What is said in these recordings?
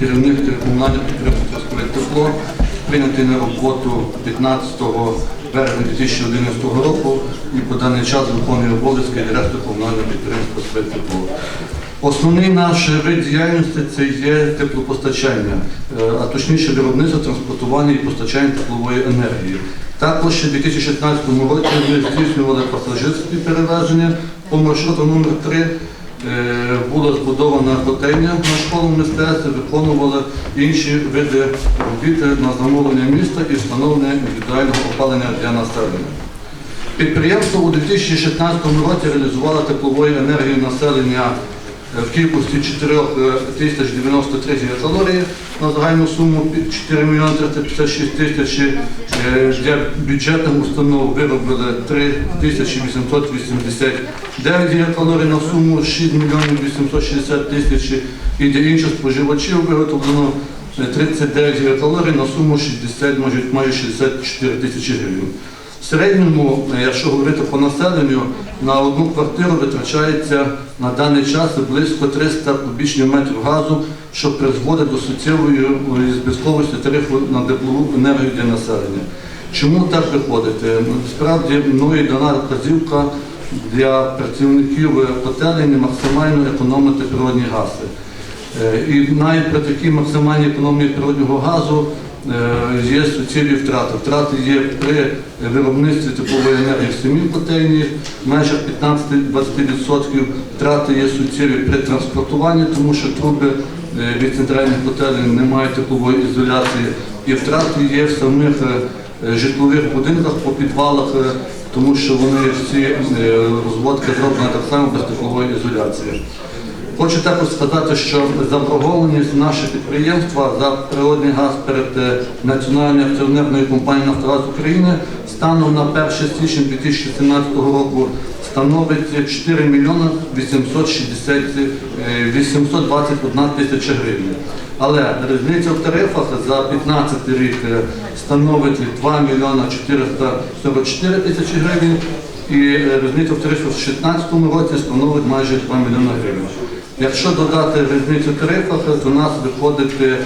керівник комунального підприємства «Трускавець тепло, прийнятий на роботу 15 березня 2011 року і по даний час виконує обов'язки директора комунального підприємства «Трускавець тепло. Основний наш вид діяльності це є теплопостачання, е, а точніше виробництво, транспортування і постачання теплової енергії. Також ще в 2016 році ми здійснювали пасажирські перевезення по маршруту номер 3 Е, Була збудована котельня на школу мистецтва, виконували інші види робіт на замовлення міста і встановлення індивідуального опалення для населення. Підприємство у 2016 році реалізувало теплової енергії населення е, в кількості 4093 гігакалорії на загальну суму 4 мільйони 356 тисяч. Е, Для бюджетних установ виробили 3889 гігакалорій на суму 6 мільйонів 860 тисяч. І для інших споживачів виготовлено е, 39 гігакалорій на суму 60, майже, майже 64 тисячі гривень. В середньому, е, якщо говорити по населенню, на одну квартиру витрачається на даний час близько 300 кубічних метрів газу, що призводить до суттєвої е, збитковості тарифу на теплову енергію для населення. Чому так виходить? Е, Справді мною дана вказівка для працівників котелень максимально економити природні гази. І навіть при такій максимальній економії природнього газу є суттєві втрати. Втрати є при виробництві теплової енергії в самій котельні, в межах 15-20%. Втрати є суттєві при транспортуванні, тому що труби е, від центральних котелень не мають теплової ізоляції. І втрати є в самих е, житлових будинках по підвалах, е, тому що вони всі е, розводки зроблені так само без теплової ізоляції. Хочу також сказати, що заборгованість нашого підприємства за природний газ перед е, Національною акціонерною компанією «Нафтогаз України» станом на 1 січня 2017 року становить 4 мільйони 860, е, 821 тисяча гривень. Але різниця в тарифах за 15 рік е, становить 2 мільйони 444 тисячі гривень і різниця в тарифах в 2016 році становить майже 2 мільйони гривень. Якщо додати різницю тарифах, то у нас виходить е,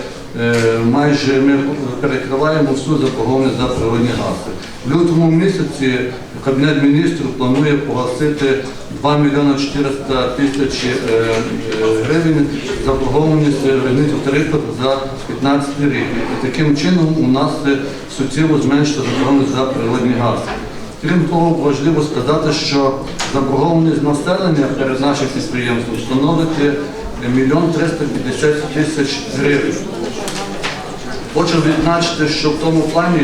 майже ми перекриваємо всю заборгованість за природні гази. В лютому місяці Кабінет міністрів планує погасити 2 мільйони 400 тисяч е, е, гривень заборгованість різниці в тарифах за 15 рік. І таким чином у нас суттєво зменшиться заборгованість за природні гази. Крім того, важливо сказати, що заборгованість населення перед нашим підприємством становить мільйон 350 тисяч гривень. Хочу відзначити, що в тому плані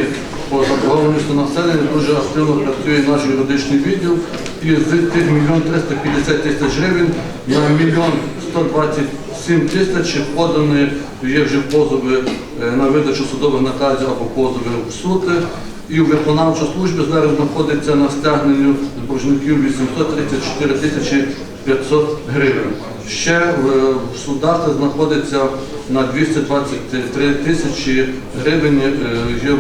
по заборгованості населення дуже активно працює наш юридичний відділ і з тих мільйон 350 тисяч гривень на мільйон 127 тисяч подані є вже позови е, на видачу судових наказів або позови в суд. І в виконавчій службі зараз знаходиться на стягненню боржників 834 тисячі 500 гривень. Ще в, в судах знаходиться на 223 тисячі гривень е, є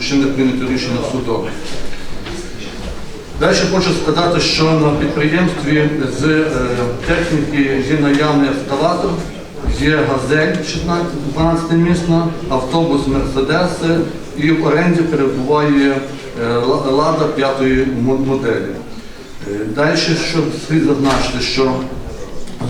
ще не прийнято рішення суду. Далі хочу сказати, що на підприємстві з е, техніки є наявний ескалатор, є газель 16 12 місна, автобус Мерседес і в оренді перебуває е, лада п'ятої моделі. Е, Далі, слід зазначити, що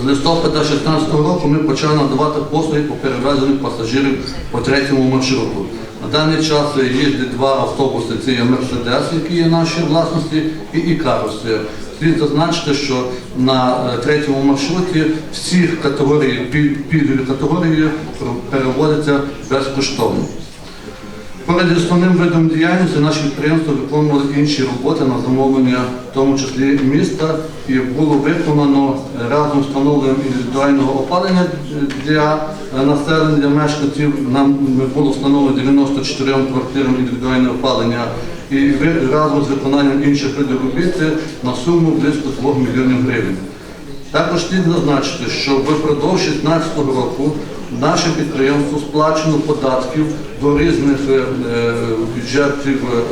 з листопада 2016 року ми почали надавати послуги по перевезенню пасажирів по третьому маршруту. На даний час їздять два автобуси, це є Мерседес, які є наші власності, і Ікарус. Слід зазначити, що на е, третьому маршруті всі категорії, піль- пільгові категорії переводяться безкоштовно. Перед основним видом діяльності наші підприємства виконували інші роботи на замовлення, в тому числі міста, і було виконано разом з встановленням індивідуального опалення для населення, для мешканців. Нам було встановлено 94 квартирам індивідуальне опалення і разом з виконанням інших видів робіт на суму близько 2 мільйонів гривень. Також слід зазначити, що впродовж 2016 року наше підприємство сплачено податків до різних е, е, бюджетів е,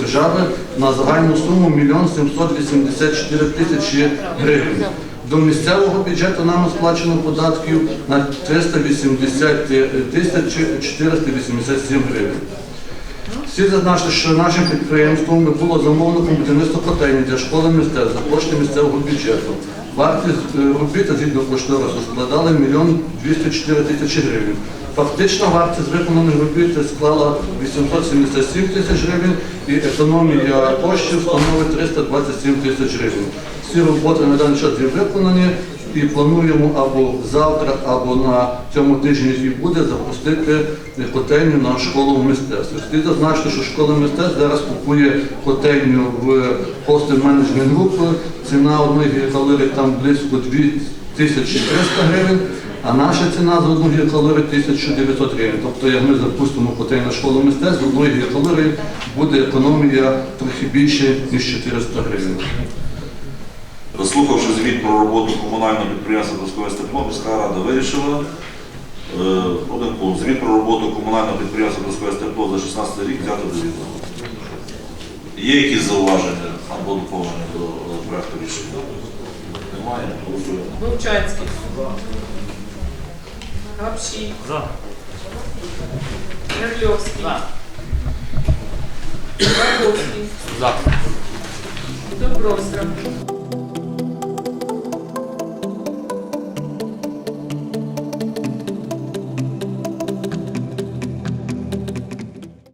держави на загальну суму 1 784 тисячі гривень. До місцевого бюджету нам сплачено податків на 380 тисяч 487 гривень. Всі зазначили, що нашим підприємством було замовником будівництва котельні для школи мистецтв за кошти місцевого бюджету. Вартість е, робіт згідно кошторису складала 1 мільйон 204 тисячі гривень. Фактична вартість виконаних робіт склала 877 тисяч гривень і економія коштів становить 327 тисяч гривень. Всі роботи на даний час є виконані і плануємо або завтра, або на цьому тижні, буде, запустити котельню на школу мистецтв. Слід зазначити, що школа мистецтв зараз купує котельню в Hostel Management Group. Ціна одної гігакалорії там близько 2300 гривень, а наша ціна за одну гігакалорію 1900 гривень. Тобто, як ми запустимо котельню на школу мистецтв, з одної гігакалорії буде економія трохи більше, ніж 400 гривень. Заслухавши звіт про роботу комунального підприємства «Доскове тепло», міська рада вирішила е, один пункт. Звіт про роботу комунального підприємства «Доскове тепло» за 16 рік взяти до відома. Є якісь зауваження або доповнення до е, проекту рішення? Немає. Вовчанський. Гапші. За. Ярльовський. Раковський. За. Добровська.